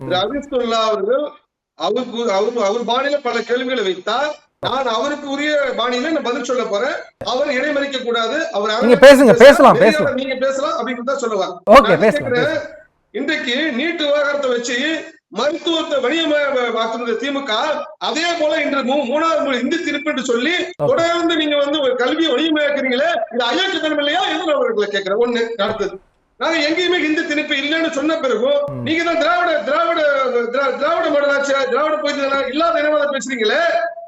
திரு அபிஸ்துல்லா அவர்கள் அவருக்கு அவர் அவர் பாணியில பல கேள்விகளை வைத்தார். நான் அவருக்கு உரிய பாணியில நான் பதில் சொல்ல போறேன். அவர் இடைமறிக்க கூடாது. அவர் நீங்க பேசுங்க, பேசலாம், பேசலாம். நீங்க பேசலாம் அப்படின்னு தான் சொல்லுவாங்க ஓகே பேசலாம். இன்றைக்கு நீட்டு விவகாரத்தை வச்சு மருத்துவத்தை வணிகமாக்குறது திமுக அதே போல இன்று மூணாவது மொழி இந்தி திருப்பு என்று சொல்லி தொடர்ந்து நீங்க வந்து ஒரு கல்வியை வணிகமாக்குறீங்களே இது அயோக்கியத்தனம் இல்லையா? என்று அவர்களை கேட்கிறேன் ஒண்ணு அடுத்தது. நாங்க எங்கேயுமே இந்தி திணிப்பு இல்லைன்னு சொன்ன பிறகும் ம். நீங்க தான் திராவிட திராவிட திரா- திராவிட மாடலாச்சு திராவிட போயிட்டு இல்லாத இனவாதம் பேசுறீங்களே?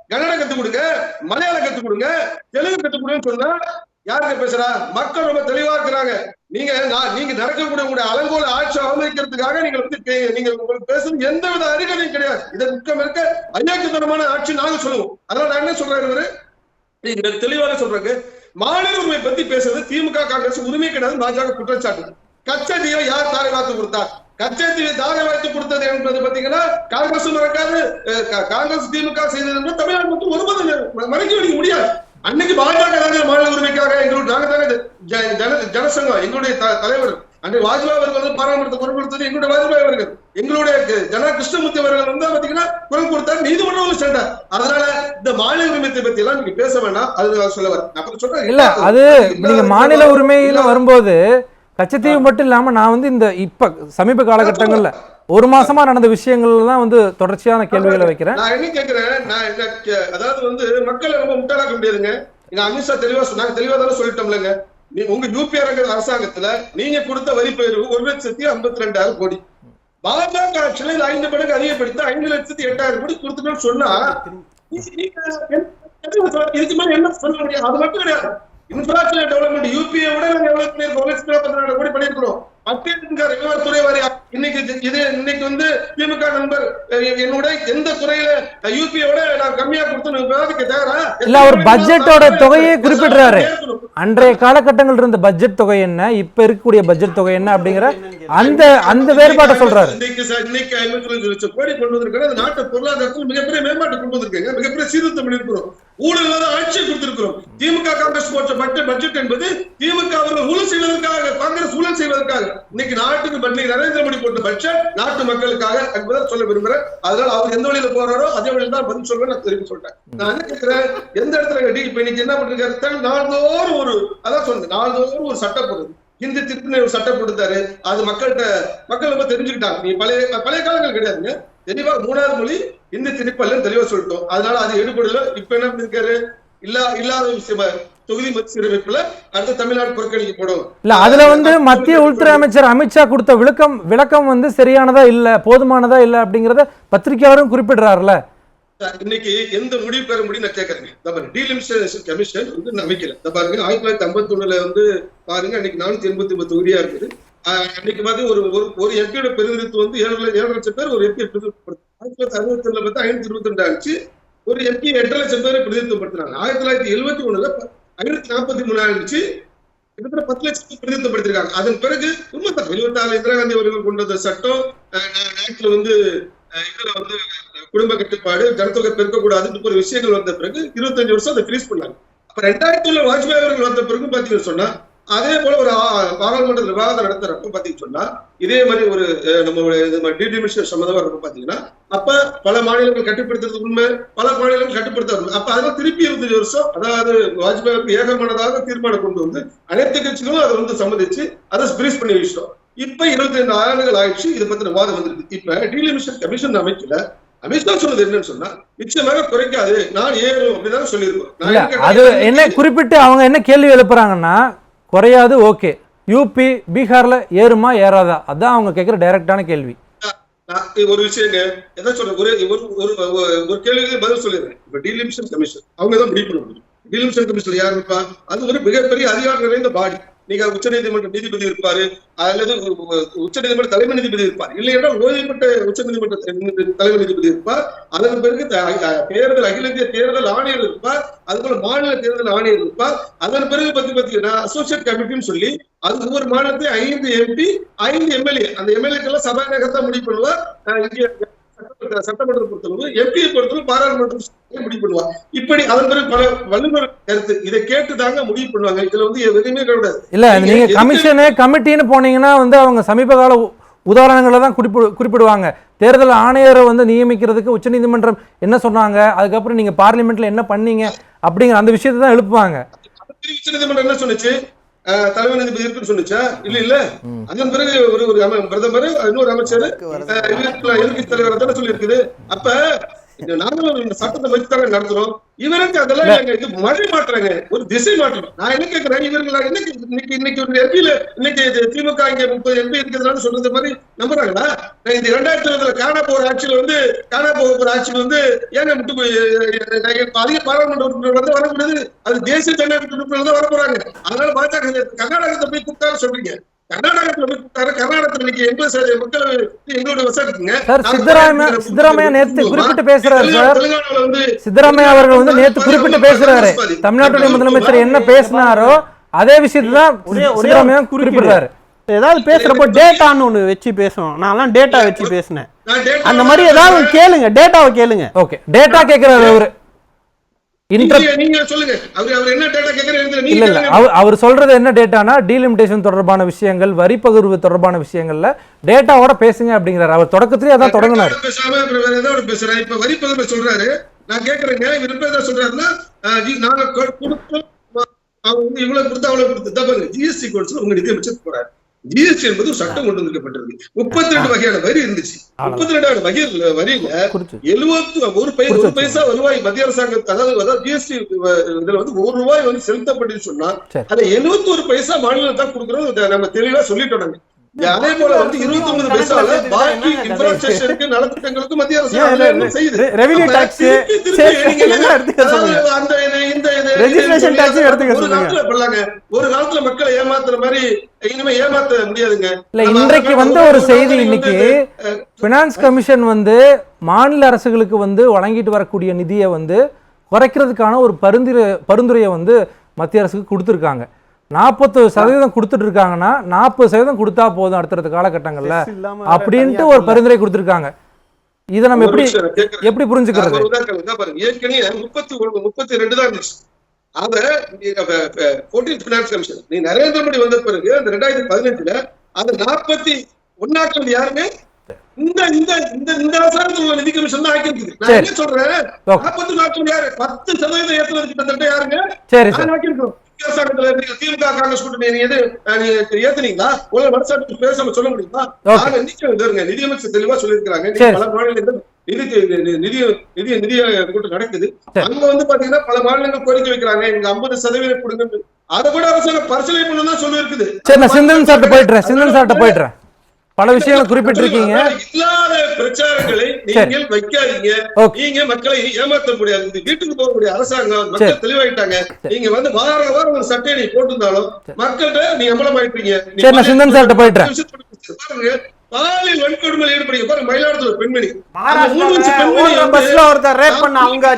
கன்னடம் கத்து கொடுங்க மலையாளம் கத்து கொடுங்க தெலுங்கு கத்து கொடுங்கன்னு சொன்னா யாருங்க பேசுறா? மக்கள் ரொம்ப தெளிவா இருக்கிறாங்க. நீங்க நான் நீங்க நடக்கக்கூடிய உங்களுடைய அலங்கோல ஆட்சி அவமதிக்கிறதுக்காக நீங்க வந்து நீங்க உங்களுக்கு பேசும் எந்த வித அறிகுறியும் கிடையாது. இதை முக்கம் இருக்க அயோக்கியத்தனமான ஆட்சி நாங்க சொல்லுவோம். அதனால நான் என்ன சொல்றேன் இவரு? நீங்க தெளிவாக சொல்றாங்க. மாநில உரிமை பத்தி பேசுறது திமுக காங்கிரஸ் உரிமை கிடையாது பாஜக குற்றச்சாட்டு. கச்சத்தீவை யார் தாரை வார்த்து கொடுத்தார்? கச்சத்தீவை தாரை வார்த்து கொடுத்தது என்பது பாத்தீங்கன்னா காங்கிரஸ் மறக்காது காங்கிரஸ் திமுக செய்தது என்பது தமிழ்நாடு மட்டும் ஒருபோதும் மறைக்க வைக்க முடியாது. அன்னைக்கு பாஜக தானே மாநில உரிமைக்காக எங்களுடைய நாங்க தானே ஜனசங்கம் எங்களுடைய தலைவர் அன்றைய வாஜ்பாய் அவர்கள் வந்து பாராளுமன்றத்தை குரல் கொடுத்தது எங்களுடைய வாஜ்பாய் அவர்கள். எங்களுடைய ஜன கிருஷ்ணமூர்த்தி அவர்கள் வந்து பாத்தீங்கன்னா குரல் கொடுத்தார் நீதிமன்றம் சென்றார் அதனால இந்த மாநில உரிமையை பத்தி எல்லாம் நீங்க பேச வேண்டாம் அது சொல்ல அப்புறம் சொல்றேன். இல்ல அது நீங்க மாநில உரிமையில வரும்போது கச்சத்தீவு மட்டும் இல்லாம நான் வந்து இந்த இப்ப சமீப காலகட்டங்கள்ல ஒரு மாசமா நடந்த விஷயங்கள்ல தான் வந்து தொடர்ச்சியான கேள்விகளை வைக்கிறேன் நான் என்ன கேக்குறேன் நான் அதாவது வந்து மக்களை ரொம்ப முட்டாளாக்க முடியாதுங்க நான் அமித்ஷா தெளிவா சொ- நாங்க தெளிவா தானே சொல்லிட்டோம்லங்க நீ உங்க யூபிஆர் அரசாங்கத்துல நீங்க கொடுத்த வரி பெயர்வு ஒரு லட்சத்தி ஐம்பத்தி ரெண்டாயிரம் கோடி பாஜக ஆட்சியில இது ஐந்து மடங்கு அதிகப்படுத்தி ஐந்து லட்சத்தி எட்டாயிரம் கோடி கொடுத்துட்டோம்னு சொன்னா என்ன- இதுக்கு மேல என்ன சொல்ல முடியாது அது மட்டும் கிடையாது இன்ஃப்ராஸ்ட்ரக்சர் டெவலப்மெண்ட் யூபிஐ விட நாங்க எவ்வளவு பண்ணிருக்கோம் ஒரு லட்சத்தி நாற்பத்தி ரெண்டு கோடி பண்ணிருக்கிறோம் மத்திய துறை வாரியாக இன்னைக்கு இது- இன்னைக்கு வந்து திமுக நண்பர் என்னோட எந்த துறையில யூபிஐ விட நான் கம்மியா கொடுத்து தயாரா இல்ல, அவர் பட்ஜெட்டோட தொகையை குறிப்பிடுறாரு. அன்றைய காலகட்டங்கள் இருந்த பட்ஜெட் தொகை என்ன இப்ப இருக்கக்கூடிய பட்ஜெட் தொகை என்ன அப்படிங்கிற அந்த அந்த வேறுபாட்டை சொல்றாரு. இன்னைக்கு இன்னைக்கு ஐம்பத்தி லட்சம் கோடி கொண்டு வந்திருக்காங்க அந்த நாட்டு பொருளாதாரத்தில் மிகப்பெரிய மேம்பாட்டு கொண்டு வந்திருக்காங்க. மிகப்பெரிய சீர்திருத்தம் பண்ணிருக்கிறோம் ஊழல் இல்லாத ஆட்சியை கொடுத்திருக்கிறோம். திமுக காங்கிரஸ் போட்ட பட்ஜெட் பட்ஜெட் என்பது திமுக அவர்கள் ஊழல் செய்வதற்காக காங்கிரஸ் ஊழல் செய்வதற்காக. இன்னைக்கு நாட்டுக்கு நரேந்திர மோடி போட்ட பட்ஜெட் நாட்டு மக்களுக்காக என்பதை சொல்ல விரும்புறேன். அதனால அவர் எந்த வழியில போறாரோ அதே வழியில தான் பதில் சொல்வேன் நான் தெரிவித்து சொல்றேன். நான் என்ன கேட்கிறேன் எந்த இடத்துல டீல் இப்ப இன்னைக்கு என்ன பண்ணிருக்காரு நாள்தோறும் ஒரு அதான் சொன்னேன் நாள்தோறும் ஒரு சட்டம் போடுது. ஹிந்தி திருப்பின ஒரு சட்டம் கொடுத்தாரு அது மக்கள்கிட்ட மக்கள் ரொம்ப தெரிஞ்சுக்கிட்டாங்க. நீ பழைய பழைய காலங்கள் கிடையாதுங்க. தெளிவா மூணாவது மொழி ஹிந்தி திருப்பல்ல தெளிவா சொல்லிட்டோம். அதனால அது எடுபடல. இப்ப என்ன பண்ணிருக்காரு? இல்லா இல்லாத விஷயமா தொகுதி மறுசீரமைப்புல அடுத்த தமிழ்நாடு புறக்கணிக்கப்படும் இல்ல அதுல வந்து மத்திய உள்துறை அமைச்சர் அமித்ஷா கொடுத்த விளக்கம் விளக்கம் வந்து சரியானதா இல்ல போதுமானதா இல்ல அப்படிங்கறத பத்திரிகையாளரும் குறிப்பிடுறாருல இன்னைக்கு எந்த முடிவு பெற முடியும் நான் கேட்கறேங்க டீலிமிஷன் கமிஷன் வந்து நம்பிக்கல இந்த பாருங்க ஆயிரத்தி தொள்ளாயிரத்தி ஐம்பத்தி ஒண்ணுல வந்து பாருங்க அன்னைக்கு நானூத்தி எண்பத்தி ஒன்பது தொகுதியா இருக்குது. அன்னைக்கு பார்த்து ஒரு ஒரு எம்பியோட பிரதிநிதித்துவம் வந்து ஏழு ஏழு லட்சம் பேர் ஒரு எம்பி ஆயிரத்தி தொள்ளாயிரத்தி அறுபத்தி ரெண்டுல பார்த்து ஐநூத்தி இருபத்தி ரெண்டு ஆச்சு. ஒரு எம்பி எட்டரை லட்சம் பேர் பிரதிநிதித்துவப்படுத்தினாங்க ஆயிரத்தி தொள்ளாயிரத்தி எழுபத்தி ஒண்ணுல ஐநூத்தி நாற்பத்தி மூணாயிரம் இருந்துச்சு கிட்டத்தட்ட பத்து லட்சம் பேர் அதன் பிறகு உண்மைதான் எழுபத்தி ஆறு இந்திரா காந்தி அவர்கள் கொண்டு வந்த சட்டம் ஆஹ் வந்து இதுல வந்து குடும்ப கட்டுப்பாடு ஜனத்தொகை பெருக்கக்கூடாதுன்னு ஒரு விஷயங்கள் வந்த பிறகு இருபத்தஞ்சு வருஷம் அதை ஃப்ரீஸ் பண்ணாங்க. அப்ப ரெண்டாயிரத்தி உள்ள வாஜ்பாய் அவர்கள் வந்த பிறகு பாத்தீங்கன்னு சொன்னா அதே போல ஒரு பாராளுமன்ற விவாதம் நடத்துறப்ப பாத்தீங்கன்னு சொன்னா இதே மாதிரி ஒரு நம்மளுடைய டிடிமிஷன் சம்மந்தமா இருக்கும் பாத்தீங்கன்னா அப்ப பல மாநிலங்கள் கட்டுப்படுத்துறது உண்மை பல மாநிலங்கள் கட்டுப்படுத்த. அப்ப அதெல்லாம் திருப்பி இருபத்தஞ்சு வருஷம் அதாவது வாஜ்பாய் அவர்கள் ஏகமானதாக தீர்மானம் கொண்டு வந்து அனைத்து கட்சிகளும் அதை வந்து சம்மதிச்சு அதை ஃப்ரீஸ் பண்ணி வச்சிட்டோம். இப்ப இருபத்தி ரெண்டு ஆண்டுகள் ஆயிடுச்சு இதை பத்தின விவாதம் வந்திருக்கு. இப்ப டீலிமிஷன் கமிஷன் அமைக்கல. அமித்ஷா சொன்னது என்னன்னு சொன்னா நிச்சயமாக குறைக்காது. நான் ஏறும் அப்படிதான் சொல்லியிருக்கோம். அது என்ன குறிப்பிட்டு அவங்க என்ன கேள்வி எழுப்புறாங்கன்னா குறையாது ஓகே. யூபி பீகார்ல ஏறுமா ஏறாதா? அதான் அவங்க கேட்குற டைரக்டான கேள்வி. ஒரு விஷயங்க. என்ன சொல்றேன் ஒரு ஒரு ஒரு ஒரு- கேள்விக்கு பதில் சொல்லிடுறேன். இப்ப டீலிமிஷன் கமிஷன் அவங்க தான் முடிவு பண்ண முடியும். டீலிமிஷன் கமிஷன் யார் அது ஒரு மிகப்பெரிய அதிகாரம் நிறைந்த பாடி நீங்க உச்ச நீதிமன்ற நீதிபதி இருப்பாரு. அல்லது உச்ச நீதிமன்ற தலைமை நீதிபதி இருப்பார். இல்லை என்றால் ஓய்வு உச்ச நீதிமன்ற தலைமை நீதிபதி இருப்பார். அதன் பிறகு தேர்தல் அகில இந்திய தேர்தல் ஆணையர் இருப்பார். அதுபோல மாநில தேர்தல் ஆணையர் இருப்பார். அதன் பிறகு பத்தி பாத்தீங்கன்னா அசோசியேட் கமிட்டின்னு சொல்லி அது ஒவ்வொரு மாநிலத்தை ஐந்து எம்பி ஐந்து எம்எல்ஏ அந்த எம்எல்ஏக்கெல்லாம் சபாநாயகர் தான் முடிவு பண்ணுவார். இங்கே சட்டமன்றத்தை பொறுத்தளவு எம்பியை பொறுத்தளவு பாராளுமன்றம் முடிவு பண்ணுவார் இப்படி அதன் பிறகு பல வல்லுநர் கருத்து. இதை கேட்டு தாங்க முடிவு பண்ணுவாங்க. இதுல வந்து எதுவுமே கிடையாது. இல்ல நீங்க கமிஷனு கமிட்டின்னு போனீங்கன்னா வந்து அவங்க சமீப கால உதாரணங்களை தான் குறிப்பிடு குறிப்பிடுவாங்க. தேர்தல் ஆணையரை வந்து நியமிக்கிறதுக்கு உச்சநீதிமன்றம் என்ன சொன்னாங்க? அதுக்கப்புறம் நீங்க பார்லிமெண்ட்ல என்ன பண்ணீங்க? அப்படிங்கிற அந்த விஷயத்தை தான் எழுப்புவாங்க. உச்சநீதிமன்றம் என்ன சொன்னுச்சு? தலைமை நீதிபதி இருக்குன்னு சொன்னுச்சா இல்ல இல்ல அதன் பிறகு ஒரு ஒரு பிரதமர் இன்னொரு அமைச்சர் எதிர்க்கட்சி தலைவர் தானே சொல்லி இருக்குது அப்ப நாங்களும் சட்டத்தை தானே நடத்துறோம் இவருக்கு அதெல்லாம் இது மழை மாற்றுறாங்க ஒரு திசை மாற்றம். நான் என்ன கேட்கிறேன் இவர்கள் என்ன இன்னைக்கு இன்னைக்கு ஒரு எம்பியில இன்னைக்கு திமுக இங்க முப்பது எம்பி இருக்கிறதுனால சொல்றது மாதிரி நம்புறாங்களா? இந்த இரண்டாயிரத்தி இருபதுல காணா போற ஆட்சியில் வந்து காணா போக போற ஆட்சியில் வந்து ஏங்க முட்டு போய் அதிக பாராளுமன்ற உறுப்பினர் வந்து வரக்கூடாது. அது தேசிய ஜனநாயக உறுப்பினர் தான் வர போறாங்க அதனால பாஜக கர்நாடகத்தை போய் கூப்பிட்டாரு சொல்றீங்க. சித்தராமையா சித்தராமையா நேத்து குறிப்பிட்டு பேசுறாரு சார். சித்தராமையா அவர்கள் வந்து நேத்து குறிப்பிட்டு பேசுறாரு. தமிழ்நாட்டுடைய முதலமைச்சர் என்ன பேசினாரோ அதே விஷயத்தை தான் ஒரே ஒரே சித்தராமையா. குறிப்பிடுறாரு. ஏதாவது பேசுறப்போ டேட்டான்னு ஒண்ணு வச்சு பேசணும். நான்லாம் டேட்டா வச்சு பேசினேன். அந்த மாதிரி ஏதாவது கேளுங்க டேட்டாவை கேளுங்க. ஓகே டேட்டா கேட்கிறாரு அவரு இன்டர் நீங்க நீங்க சொல்லுங்க அவர் சொல்றது என்ன டேட்டானா டீலிமிட்டேஷன் தொடர்பான விஷயங்கள் வரி பகிர்வு தொடர்பான விஷயங்கள்ல டேட்டாவோட பேசுங்க அப்படிங்கிறாரு. அவர் தொடக்கத்திலேயே அதான் தொடங்கினாரு. இப்ப வரி பதிவு சொல்றாரு. நான் கேக்குறேங்க. இவர் சொல்றாருன்னா நாங்க கொ- கொடுத்தோம் அவங்க இவ்வளவு கொடுத்து அவ்வளவு கொடுத்து பாருங்க ஜிஎஸ்டி கோட்ஸ்ல உங்க நிதியமைச்சர் போறாரு. ஜிஎஸ்டி என்பது சட்டம் கொண்டு வந்திருக்கப்பட்டிருக்கு. முப்பத்தி ரெண்டு வகையான வரி இருந்துச்சு. முப்பத்தி ரெண்டாவது வகையில வரியில எழுபத்து ஒரு பை ஒரு பைசா வருவாய் மத்திய அரசாங்கம் அதாவது ஜிஎஸ்டி இதுல வந்து ஒரு ரூபாய் வந்து செலுத்தப்பட்டு சொன்னா. அதை எழுபத்தி ஒரு பைசா மாநிலம் தான் கொடுக்குறோம் நம்ம தெளிவா சொல்லிட்டோம் நாங்க. அதே போல வந்து இருபத்தி ஒன்பது பைசால பாக்கி இன்ஃப்ராஸ்ட்ரக்சருக்கு நலத்திட்டங்களுக்கு மத்திய அரசு ஏன் அதுல இல்ல, செய்யுது. அந்த இந்த எடுத்துக்க ஒரு. காலத்துல பண்ணலாங்க ஒரு காலத்துல மக்களை ஏமாத்துற மாதிரி இனிமே ஏமாத்த முடியாதுங்க. இன்றைக்கு வந்த ஒரு செய்தி இன்னைக்கு பினான்ஸ் கமிஷன் வந்து மாநில அரசுகளுக்கு வந்து வழங்கிட்டு வரக்கூடிய நிதியை வந்து குறைக்கிறதுக்கான ஒரு பரிந்துரை பரிந்துரையை வந்து மத்திய அரசுக்கு கொடுத்துருக்காங்க. நாற்பது சதவீதம் கொடுத்துட்டு இருக்காங்கன்னா நாற்பது சதவீதம் கொடுத்தா போதும் அடுத்தடுத்த காலகட்டங்கள்ல அப்படின்ட்டு ஒரு பரிந்துரை கொடுத்துருக்காங்க. இதை நம்ம எப்படி. எப்படி புரிஞ்சுக்கிறது. ஏற்கனவே முப்பத்தி ரெண்டு தான் இருந்துச்சு. அத போர்டீன் பினான்ஸ் கமிஷன் நீ நரேந்திர மோடி வந்த பிறகு அந்த ரெண்டாயிரத்தி பதினஞ்சுல அந்த நாற்பத்தி ஒன்னாக்கள் யாருமே இந்த இந்த இந்த இந்த அரசாங்கத்தில் உள்ள நிதி கமிஷன் தான் ஆக்கியிருக்குது. நான். என்ன சொல்றேன். நாற்பத்தி நாட்கள் யாரு? பத்து சதவீதம் ஏற்றுறது கிட்டத்தட்ட யாருங்க? சரி ஆக்கியிருக்கோம்? அரசாங்கத்துல திமுக காங்கிரஸ் கூட்டணி எது ஏத்துனீங்களா? மனசாட்சி பேசாம சொல்ல முடியுமா. நாங்க இருங்க நிதியமைச்சர் தெளிவா சொல்லியிருக்கிறாங்க. பல மாநிலங்கள் நிதி நிதி நிதி நிதி கூட்டம் நடக்குது. அங்க வந்து பாத்தீங்கன்னா பல மாநிலங்கள் கோரிக்கை வைக்கிறாங்க. எங்க ஐம்பது சதவீதம் கொடுங்க அதை கூட அரசாங்கம் பரிசீலனை பண்ணணும் தான் சொல்லி இருக்குது சரி நான் சிந்தன் சார்ட்ட போயிட்டுறேன். சிந்தன் சார்ட்ட போயிட்டுறேன். பல விஷயங்கள் குறிப்பிட்டிருக்கீங்க. இல்லாத பிரச்சாரங்களை நீங்கள் வைக்காதீங்க. நீங்க மக்களை ஏமாத்த முடியாது. இது வீட்டுக்கு போகக்கூடிய அரசாங்கம் மக்கள் தெளிவாயிட்டாங்க. நீங்க வந்து வார வாரம் ஒரு சட்டையை நீ போட்டிருந்தாலும் மக்கள்கிட்ட நீ அமலமாயிட்டீங்க நீ சரி, நான் சிந்தன் சார்ட்ட போயிட்டுறேன். பாருங்க. பாலியல் வன்கொடுமை ஈடுபடுங்க பாருங்க மயிலாடுதுறை பெண்மணி. பஸ்ல ஒருத்தர் ரேப் பண்ண அவங்க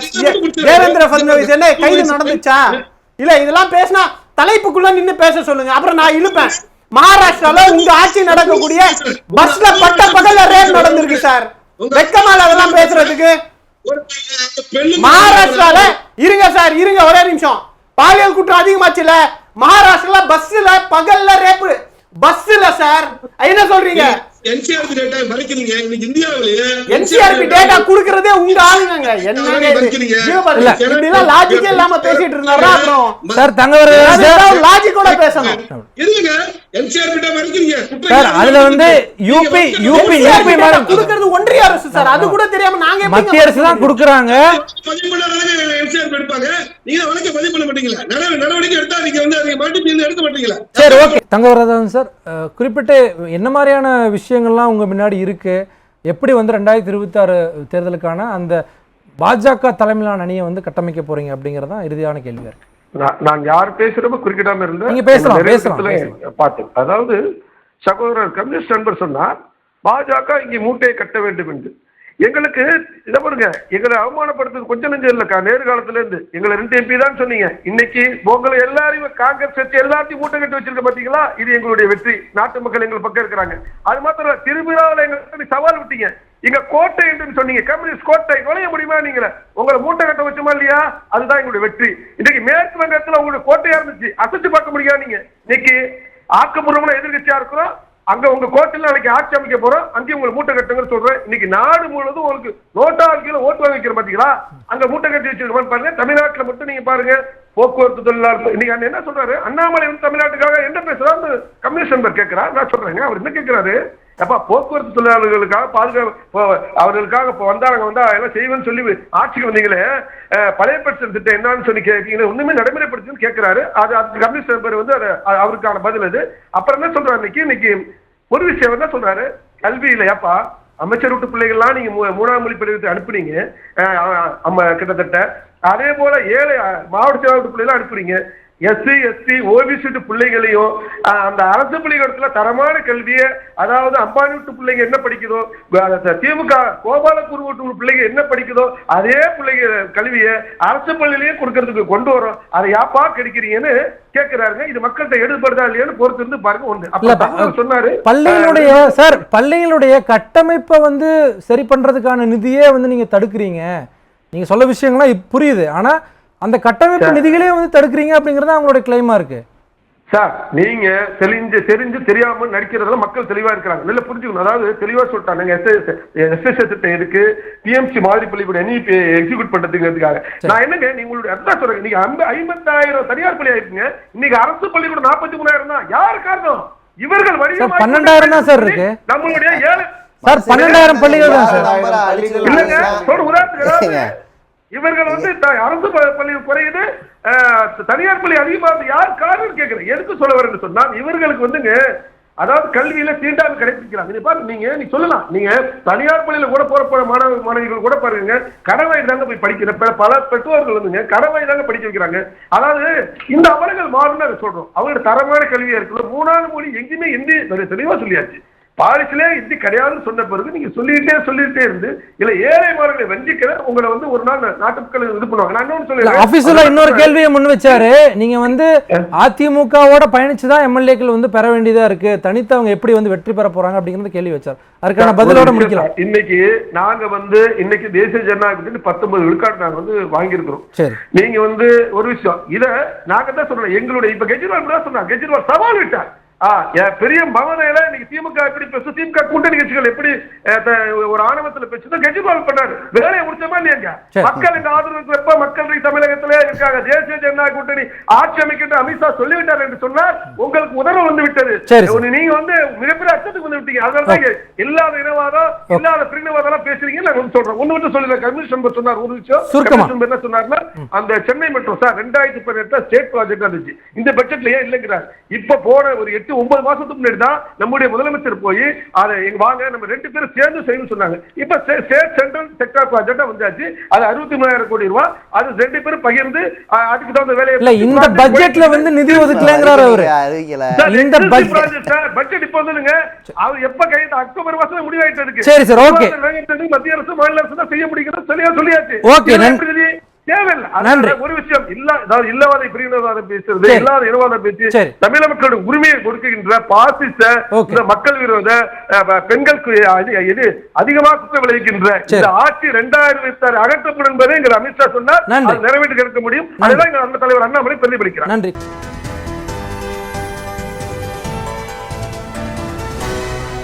தேவேந்திர பட்னவிஸ் என்ன கைது நடந்துச்சா? இல்ல இதெல்லாம் பேசினா தலைப்புக்குள்ள நின்னு பேச சொல்லுங்க. அப்புறம் நான் இழுப்பேன். மகாராஷ்டிரால உங்க ஆட்சி நடக்கக்கூடிய பஸ்ல பட்ட பகல்ல ரேட் நடந்திருக்கு சார். வெக்கமால அதெல்லாம் பேசுறதுக்கு. மகாராஷ்டிரால இருங்க சார் இருங்க ஒரே நிமிஷம். பாலியல் குற்றம் அதிகமாச்சுல மகாராஷ்டிரால பஸ்ல பகல்ல ரேப்பு பஸ்ல சார். என்ன சொல்றீங்க? NCRB டேட்டா மறைக்கிறீங்க. இன்னைக்கு இந்தியாவிலேயே என்சிஆர்பி டேட்டா குடுக்கறதே உங்க ஆளுங்க என்னங்க இல்ல. லாஜிக்கே இல்லாம பேசிட்டு அப்புறம்? Sir தங்கவரதன் sir. லாஜிக்கோட பேசணும். இல்லைங்க என்சிஆர்பி டேட்டா மறைக்கிறீங்க. குற்றம் சார் இல்லைன்னு அதுல வந்து யூபி யூபி யூபி மேடம் குடுக்கறது ஒன்றிய அரசு சார். அது கூட தெரியாம நாங்க மத்திய அரசு தான் கொடுக்குறாங்க. NCRB எடுப்பாங்க நீங்க வழக்க பதிவு பண்ண மாட்டீங்களா? நட- நடவடிக்கை எடுத்தா நீங்க வந்து அதை மாட்டி நீங்க எடுக்க மாட்டீங்களா? சரி ஓகே. தங்கவரதன் சார் அஹ், குறிப்பிட்ட என்ன மாதிரியான விஷயங்கள்லாம் உங்க முன்னாடி இருக்கு? எப்படி வந்து ரெண்டாயிரத்தி இருபத்தாறு தேர்தலுக்கான அந்த பாஜக தலைமையிலான அணியை வந்து கட்டமைக்க போறீங்க அப்படிங்கறதான் இறுதியான கேள்வியா இருக்கு. நான் யார் பேசுறப்ப குறுக்கிடாம இருந்தேன் நீங்க பேசலாம், பேசலாம், பார்த்தேன் அதாவது சகோதரர் கம்யூனிஸ்ட் நண்பர் சொன்னார் பாஜக இங்கே மூட்டையை கட்ட வேண்டும் என்று. எங்களுக்கு இதை பாருங்க எங்களை அவமானப்படுத்துறது கொஞ்சம் நஞ்சம் இல்லைக்கா. நேரு இருந்து. எங்களை ரெண்டு எம்பி தான் சொன்னீங்க. இன்னைக்கு உங்களை எல்லாரையும் காங்கிரஸ் கட்சி எல்லாத்தையும் மூட்டை கட்டி வச்சிருக்க பாத்தீங்களா? இது எங்களுடைய வெற்றி. நாட்டு மக்கள் எங்கள் பக்கம் இருக்கிறாங்க. அது மாத்திரம் இல்ல, திருவிழாவில் எங்களுக்கு சவால் விட்டீங்க. இங்க கோட்டை என்று சொன்னீங்க. கம்யூனிஸ்ட் கோட்டை நுழைய முடியுமா நீங்க உங்களை மூட்டை கட்ட வச்சோமா இல்லையா? அதுதான் எங்களுடைய வெற்றி. இன்னைக்கு மேற்கு வங்கத்துல உங்களுடைய கோட்டையா இருந்துச்சு. அசைச்சு பார்க்க முடியாது நீங்க? இன்னைக்கு ஆக்கப்பூர்வமான எதிர்கட்சியா இருக்கிறோம். அங்க உங்க கோட்டையில நாளைக்கு ஆட்சி அமைக்க போறோம். அங்கேயும் உங்களுக்கு மூட்டை கட்டுங்கன்னு சொல்றேன். இன்னைக்கு நாடு முழுவதும் உங்களுக்கு நோட்டா கீழே ஓட்டு வாங்கி வைக்கிற பாத்தீங்களா? அங்க மூட்டை கட்டி வச்சிருக்கோம் பாருங்க. தமிழ்நாட்டுல மட்டும் நீங்க பாருங்க. போக்குவரத்து தொழிலாளர் இன்னைக்கு அண்ணன் என்ன சொல்றாரு? அண்ணாமலை வந்து தமிழ்நாட்டுக்காக என்ன பேசுறாரு கமிஷன் நம்பர் கேட்கிறார். நான் சொல்றேங்க. அவர் என்ன கேட்கிறாரு? அப்பா போக்குவரத்து தொழிலாளர்களுக்காக பாதுகாப்பு அவர்களுக்காக இப்போ வந்தாங்க வந்தா எல்லாம் செய்வேன்னு சொல்லி ஆட்சிக்கு வந்தீங்களே பழைய பென்ஷன் திட்டம் என்னன்னு சொல்லி கேட்கீங்க ஒண்ணுமே நடைமுறைப்படுத்துன்னு கேட்கிறாரு அது அது கம்யூனிஸ்ட் பேர் வந்து அது அவருக்கான பதில் அது. அப்புறம் என்ன சொல்றாரு இன்னைக்கு? இன்னைக்கு ஒரு விஷயம் என்ன சொல்றாரு? கல்வியில ஏப்பா அமைச்சர் வீட்டு பிள்ளைகள்லாம் நீங்க மூ- மூணாம் மொழி படிவத்தை அனுப்புனீங்க கிட்டத்தட்ட. அதே போல ஏழை மாவட்ட செயலாளர் பிள்ளைகளும் அனுப்புறீங்க எஸ்சி எஸ்டி ஓபிசி பிள்ளைகளையும் அந்த அரசு பள்ளிக்கூடத்துல தரமான கல்வியை அதாவது அம்பானி வீட்டு பிள்ளைங்க என்ன படிக்குதோ திமுக கோபாலபுரம் வீட்டு பிள்ளைங்க என்ன படிக்குதோ அதே பிள்ளைங்க கல்வியை அரசு பள்ளியிலேயே கொடுக்கறதுக்கு கொண்டு வரோம். அதை யாப்பா கிடைக்கிறீங்கன்னு கேட்கிறாருங்க இது மக்கள்கிட்ட எடுபடுதா இல்லையான்னு பொறுத்து இருந்து பாருங்க தமிழர் சொன்னாரு பள்ளிகளுடைய சார் பள்ளிகளுடைய கட்டமைப்பை வந்து சரி பண்றதுக்கான நிதியே வந்து நீங்க தடுக்கிறீங்க. நீங்க சொல்ல விஷயங்கள்லாம் புரியுது. ஆனா அந்த கட்டமைப்பு நிதிகளே வந்து தடுக்கிறீங்க அப்படிங்கறது அவங்களுடைய கிளைமா இருக்கு. சார் நீங்க தெரிஞ்சு தெரிஞ்சு தெரியாம நடிக்கிறதுல மக்கள் தெளிவா இருக்கிறாங்க. நல்ல புரிஞ்சுக்கணும். அதாவது தெளிவா சொல்லிட்டாங்க. எஸ்எஸ்எஸ் திட்டம் இருக்கு பிஎம்சி மாதிரி பள்ளிக்கூட என்இபி எக்ஸிக்யூட் பண்றதுங்கிறதுக்காக. நான் என்னங்க நீங்க உங்களுடைய அதான் சொல்றேன் நீங்க ஐம்ப- ஐம்பத்தாயிரம் தனியார் பள்ளி ஆயிருக்குங்க. இன்னைக்கு அரசு பள்ளிக்கூடம் நாற்பத்தி மூணாயிரம் தான். யார் காரணம்? இவர்கள் சார், 12,000 தான் சார் இருக்கு. நம்மளுடைய ஏழை சார் பன்னெண்டாயிரம் பள்ளிகள் தான் சார். இல்லைங்க. சொல்ற உதாரணத்துக்கு. இவர்கள் வந்து த- அரசு பள்ளி குறையுது தனியார் பள்ளி அதிகமாக யார் காரணம் கேட்கிறேன் எதுக்கு சொல்ல வரேன்னு சொன்னால் இவர்களுக்கு வந்துங்க அதாவது கல்வியில தீண்டாமை கிடைப்பிக்கிறாங்க நீ பாருங்க நீங்க நீ சொல்லலாம். நீங்க தனியார் பள்ளியில கூட போற போற மாணவ மாணவிகள் கூட பாருங்க கடவை தாங்க போய் படிக்கிற பல பெற்றோர்கள் வந்துங்க கடவை தாங்க படிக்க வைக்கிறாங்க. அதாவது இந்த அவர்கள் மாறும்னு சொல்றோம். அவங்களோட தரமான கல்வியா இருக்குது மூணாவது மொழி எங்கேயுமே இந்தி தெளிவா சொல்லியாச்சு. பாரிஸ்ல இந்தி கிடையாதுன்னு சொன்ன பிறகு நீங்க சொல்லிட்டே சொல்லிட்டே இருந்து இல்ல ஏழை மாணவர்களை வஞ்சிக்கிற உங்களை வந்து ஒரு நாள் நாட்டு மக்கள் இது பண்ணுவாங்க. நான் இன்னொன்னு சொல்லிடுறேன். ஆபீஸ்ல இன்னொரு கேள்வியை முன் வச்சாரு. நீங்க வந்து அதிமுகவோட பயணிச்சு தான் எம்எல்ஏக்கள் வந்து பெற வேண்டியதா இருக்கு. தனித்து அவங்க எப்படி வந்து வெற்றி பெற போறாங்க அப்படிங்கறது கேள்வி வச்சார். அதுக்கான பதிலோட முடிக்கலாம். இன்னைக்கு நாங்க வந்து இன்னைக்கு தேசிய ஜனநாயகத்துக்கு பத்தொன்பது விழுக்காடு நாங்க வந்து வாங்கியிருக்கிறோம். நீங்க வந்து ஒரு விஷயம் இத நாங்க தான் சொல்றோம் எங்களுடைய இப்ப கெஜ்ரிவால் கூட சொன்னாங்க. கெஜ்ரிவால் சவால் விட்டார். ஆ, பெரிய மகனையில இன்னைக்கு திமுக எப்படி பேசு திமுக கூட்டணி கட்சிகள் எப்படி ஒரு ஆணவத்துல பேசுதோ கெஜ்ரிவால் பண்ணாரு வேலையை முடிச்சமா இல்லையாங்க. மக்கள் இந்த ஆதரவு இருக்கிறப்ப மக்கள் தமிழகத்திலே இருக்காங்க. தேசிய ஜனநாயக கூட்டணி ஆட்சி அமைக்கின்ற அமித்ஷா சொல்லிவிட்டார் என்று சொன்னார் உங்களுக்கு உதர்வு வந்து விட்டது. நீங்க வந்து மிகப்பெரிய அச்சத்துக்கு வந்து விட்டீங்க. அதனால இல்லாத இனவாதம் இல்லாத பிரிவினவாதம் பேசுறீங்க. நான் வந்து சொல்றேன். ஒண்ணு மட்டும் சொல்லல கமிஷன் சொன்னார் ஒரு விஷயம் என்ன சொன்னார்னா அந்த சென்னை மெட்ரோ சார் ரெண்டாயிரத்தி பதினெட்டுல ஸ்டேட் ப்ராஜெக்ட் இருந்துச்சு இந்த பட்ஜெட்ல ஏன் இல்லைங்கிறார். இப்ப போன ஒரு எட்டு ஒன்பது மாசத்துக்கு முன்னாடி தான் நம்முடைய முதலமைச்சர் போய் அதை வாங்க நம்ம ரெண்டு பேரும் சேர்ந்து செய்யணும்னு சொன்னாங்க. இப்ப ஸ்டேட் சென்ட்ரல் செக்டர் ப்ராஜெக்டா வந்தாச்சு. அது அறுபத்தி மூணாயிரம் கோடி ரூபாய். அது ரெண்டு பேரும் பகிர்ந்து அதுக்கு தகுந்த வேலையை இல்ல இந்த பட்ஜெட்ல வந்து நிதி ஒதுக்கலங்கிறாரு அவரு. இந்த budget- பட்ஜெட் இப்ப வந்துங்க அவர் எப்ப கைது அக்டோபர் மாசம் முடிவாயிட்டு இருக்கு சரி, சரி. நிறைவேற்றது மத்திய அரசு மாநில அரசு தான் செய்ய முடிகிறது சரியா சொல்லியாச்சு. எப்படி தேவையில்லை. ஒரு விஷயம். இல்ல அதாவது இல்லவாத பேசுறது. இல்லாத இனவாதம் பேச்சு. தமிழக மக்களுடைய உரிமையை கொடுக்கின்ற பாசிச மக்கள் விரோத பெண்களுக்கு இது அதிகமாக குற்றம் விளைவிக்கின்ற. இந்த ஆட்சி இருபத்தி அகற்றப்படும் என்பதை அமித்ஷா சொன்னார். நிறைவேற்றி கிடைக்க முடியும். அதுதான் தலைவர் அண்ணாமலை பிரதிபலிக்கிறார். நன்றி.